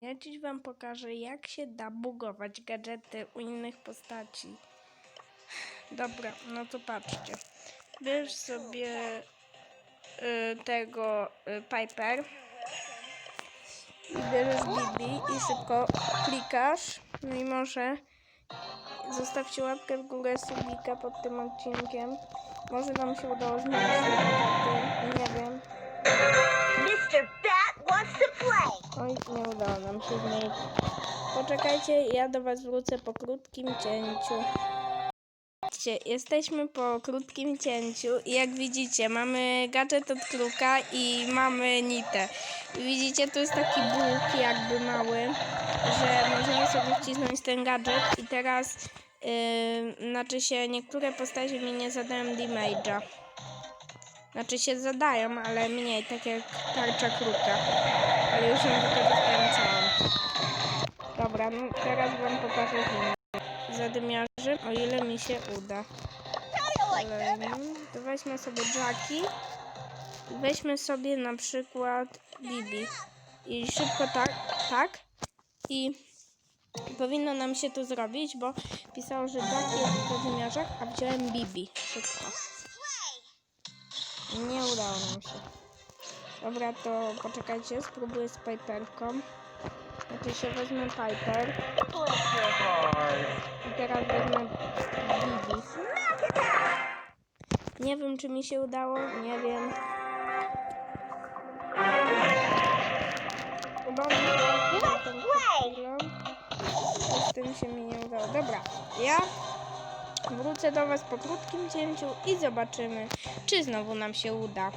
Ja dziś wam pokażę, jak się da bugować gadżety u innych postaci. Dobra, no to patrzcie. Bierz sobie y, tego y, Piper i bierzesz Bibi i szybko klikasz. No i może zostawcie łapkę w górę subika pod tym odcinkiem. Może nam się udało znaleźć. Nie wiem. Mr. Bat wants to. Oj, nie udało nam się znaleźć. Poczekajcie, ja do Was wrócę po krótkim cięciu. Jesteśmy po krótkim cięciu i jak widzicie, mamy gadżet od kruka i mamy nitę. Widzicie, tu jest taki bóg jakby mały, że możemy sobie wcisnąć ten gadżet i teraz, yy, znaczy się, niektóre postacie mi nie zadają damage'a. Znaczy się zadają, ale mniej, tak jak tarcza kruka. Ale już ją wykorzystałem całą. Dobra, no teraz wam pokażę inne. Zadymiarzy, o ile mi się uda. Kolejny. To weźmy sobie Jackie. Weźmy sobie na przykład Bibi. I szybko tak, tak. I powinno nam się to zrobić, bo pisało, że Jackie jest w zadymiarzach, a wziąłem Bibi. Szybko. Nie udało nam się. Dobra, to poczekajcie, spróbuję z Piperką. Znaczy się wezmę Piper i teraz wezmę Bibi. Nie wiem, czy mi się udało, nie wiem. Udało mi się. Z tym się mi nie udało. Dobra, ja wrócę do Was po krótkim cięciu i zobaczymy, czy znowu nam się uda.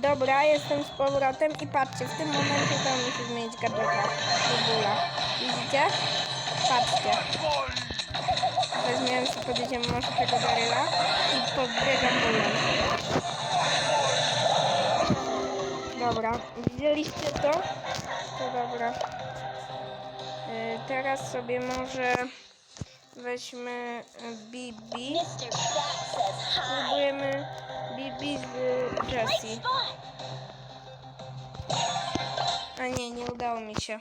Dobra, jestem z powrotem i patrzcie, w tym momencie mi się zmienić gadżeta w ogóle. Widzicie? Patrzcie. Weźmiemy sobie, podjedziemy może tego Daryla i podbiegam bólem. Dobra, widzieliście to? To dobra. Y, teraz sobie może weźmy y, Bibi. Spróbujemy Bibi z Great Jessie. A nie, nie udało mi się.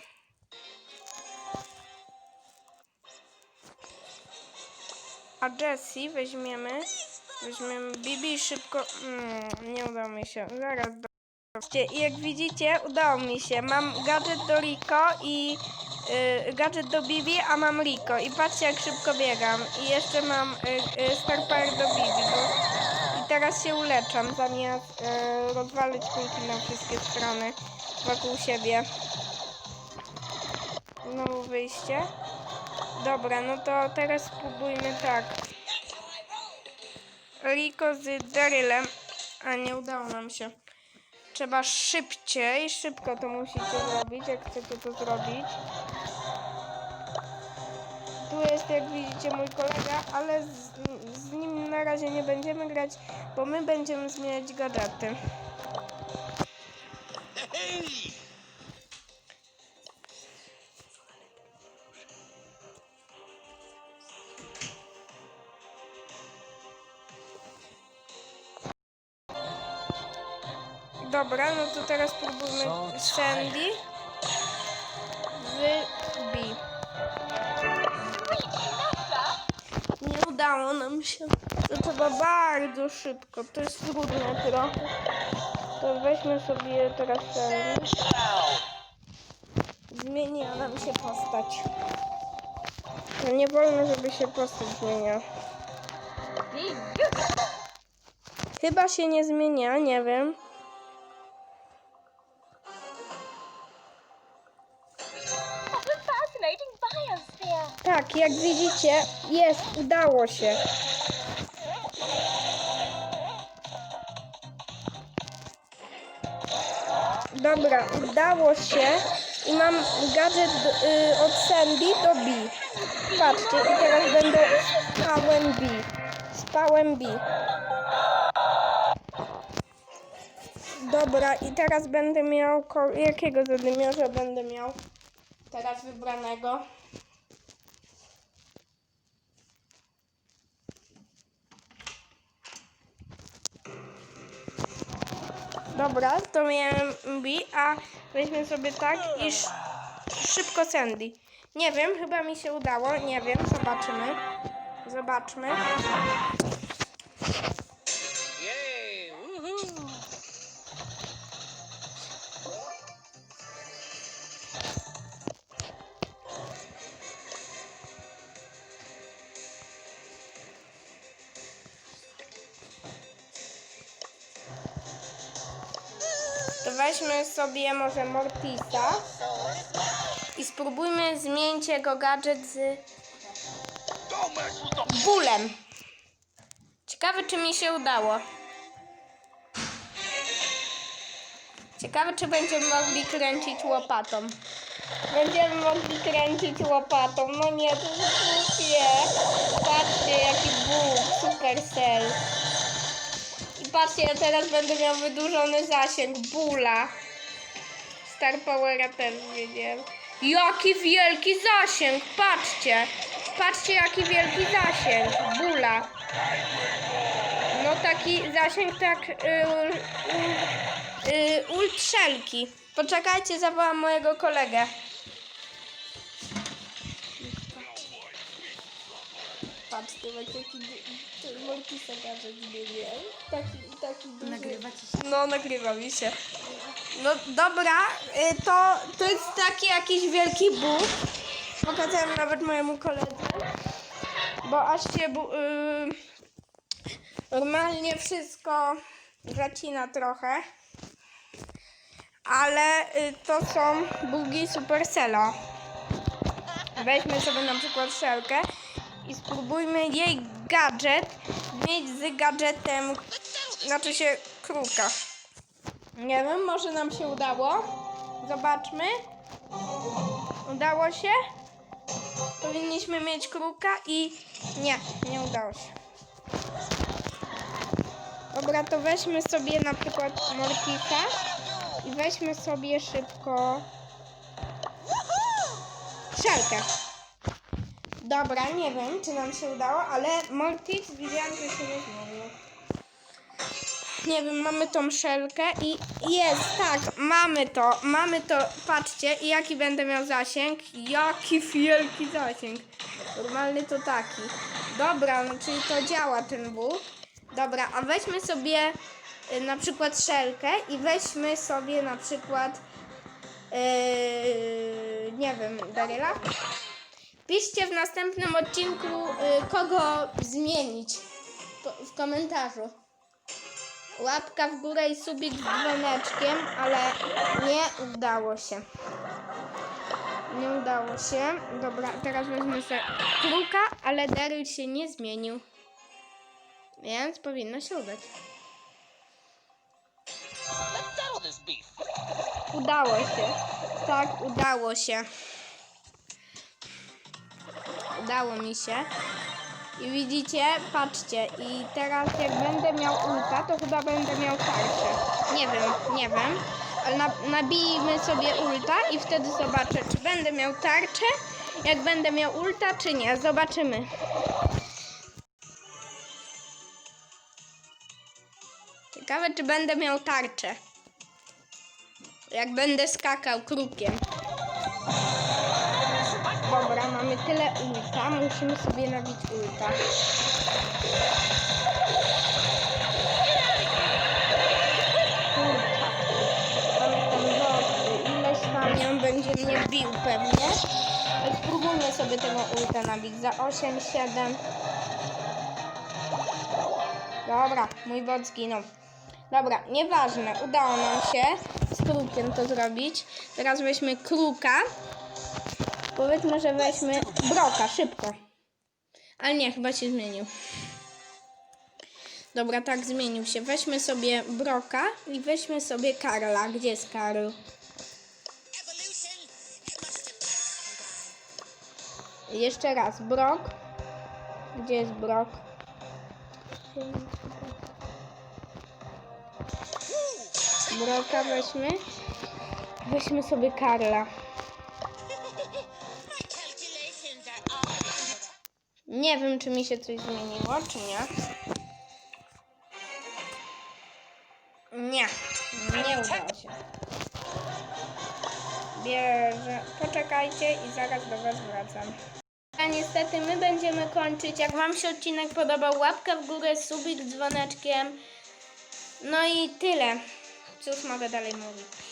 A Jessie weźmiemy. Weźmiemy Bibi i szybko. Mm, nie udało mi się. Zaraz. Zobaczcie, I jak widzicie, udało mi się. Mam gadżet do Rico i y, gadżet do Bibi, a mam Rico. I patrzcie, jak szybko biegam. I jeszcze mam y, y, Star Power do Bibi. Bo... I teraz się uleczam, zamiast y, rozwalić kulki na wszystkie strony wokół siebie. Znowu wyjście. Dobra, no to teraz spróbujmy tak. Rico z Darylem. A nie udało nam się. Trzeba szybciej, szybko to musicie zrobić, jak chcecie to zrobić. Tu jest, jak widzicie, mój kolega, ale z, z nim na razie nie będziemy grać, bo my będziemy zmieniać gadżety. Dobra, no to teraz spróbujmy Sandy B. Nie udało nam się. To trzeba bardzo szybko. To jest trudne trochę. To weźmy sobie teraz Sandy. Zmienia nam się postać. No nie wolno, żeby się postać zmieniała. Chyba się nie zmienia, nie wiem. Tak, jak widzicie, jest, udało się. Dobra, udało się i mam gadżet y, od Sandy do B. Patrzcie, i teraz będę spałem B. Spałem B. Dobra, i teraz będę miał... Jakiego zadymiarza będę miał? Teraz wybranego. Dobra, to miałem bi, a weźmy sobie tak i sz- szybko Sandy. Nie wiem, chyba mi się udało, nie wiem, zobaczymy. Zobaczmy. Weźmy sobie może Mortisa i spróbujmy zmienić jego gadżet z bólem. Ciekawe, czy mi się udało. Ciekawe, czy będziemy mogli kręcić łopatą. Będziemy mogli kręcić łopatą. No nie, to jest głupie. Patrzcie, jaki ból. Supercell. Patrzcie, ja teraz będę miał wydłużony zasięg bóla. Star Powera też wiedziałem. Jaki wielki zasięg, patrzcie. Patrzcie, jaki wielki zasięg bóla. No taki zasięg tak y, y, y, ultrzelki. Poczekajcie, zawołam mojego kolegę. Patrzcie, jaki Mortisa gadżet zmieniłem. Taki, taki duży. Nagrywa ci się. No, nagrywa mi się. No dobra, y, to, to jest taki jakiś wielki Bóg. Pokazałem nawet mojemu koledze. Bo aż się bu- y, normalnie wszystko zacina trochę. Ale y, to są bugi Supercella. Weźmy sobie na przykład szelkę i spróbujmy jej gadżet mieć z gadżetem, znaczy się kruka. Nie wiem, może nam się udało. Zobaczmy. Udało się? Powinniśmy mieć kruka i nie, nie udało się. Dobra, to weźmy sobie na przykład Mortisa i weźmy sobie szybko szelkę. Dobra, nie wiem, czy nam się udało, ale Mortis widziałam, że się nie zmienił. Nie wiem, mamy tą szelkę i jest, tak, mamy to, mamy to, patrzcie, i jaki będę miał zasięg, jaki wielki zasięg, normalny to taki. Dobra, no czyli to działa ten Bóg. Dobra, a weźmy sobie y, na przykład szelkę i weźmy sobie na przykład, yy, nie wiem, Daryla. Piszcie w następnym odcinku, y, kogo zmienić po- w komentarzu. Łapka w górę i subik z dzwoneczkiem, ale nie udało się. Nie udało się. Dobra, teraz weźmy sobie kruka, ale Daryl się nie zmienił. Więc powinno się udać. Udało się. Tak, udało się. Udało mi się. I widzicie, patrzcie, i teraz jak będę miał ulta, to chyba będę miał tarczę. Nie wiem, nie wiem. Ale na, nabijmy sobie ulta i wtedy zobaczę, czy będę miał tarczę, jak będę miał ulta, czy nie. Zobaczymy. Ciekawe, czy będę miał tarczę. Jak będę skakał krukiem. Mamy tyle ulta. Musimy sobie nabić ulta. Kurczak. Tam jestem dobry. Ileś tam będzie mnie bił pewnie. Spróbujmy sobie tego ulta nabić. Za 8, 7. Dobra, mój bot zginął. Dobra, nieważne, udało nam się z krukiem to zrobić. Teraz weźmy kruka. Powiedzmy, że weźmy broka, szybko. Ale nie, chyba się zmienił. Dobra, tak, zmienił się. Weźmy sobie broka i weźmy sobie Karla. Gdzie jest Karl? Jeszcze raz, brok. Gdzie jest brok? Broka weźmy. Weźmy sobie Karla. Nie wiem, czy mi się coś zmieniło, czy nie. Nie, nie udało się. Bierze. Poczekajcie i zaraz do Was wracam. A niestety my będziemy kończyć. Jak Wam się odcinek podobał, łapka w górę, subik dzwoneczkiem. No i tyle. Cóż mogę dalej mówić.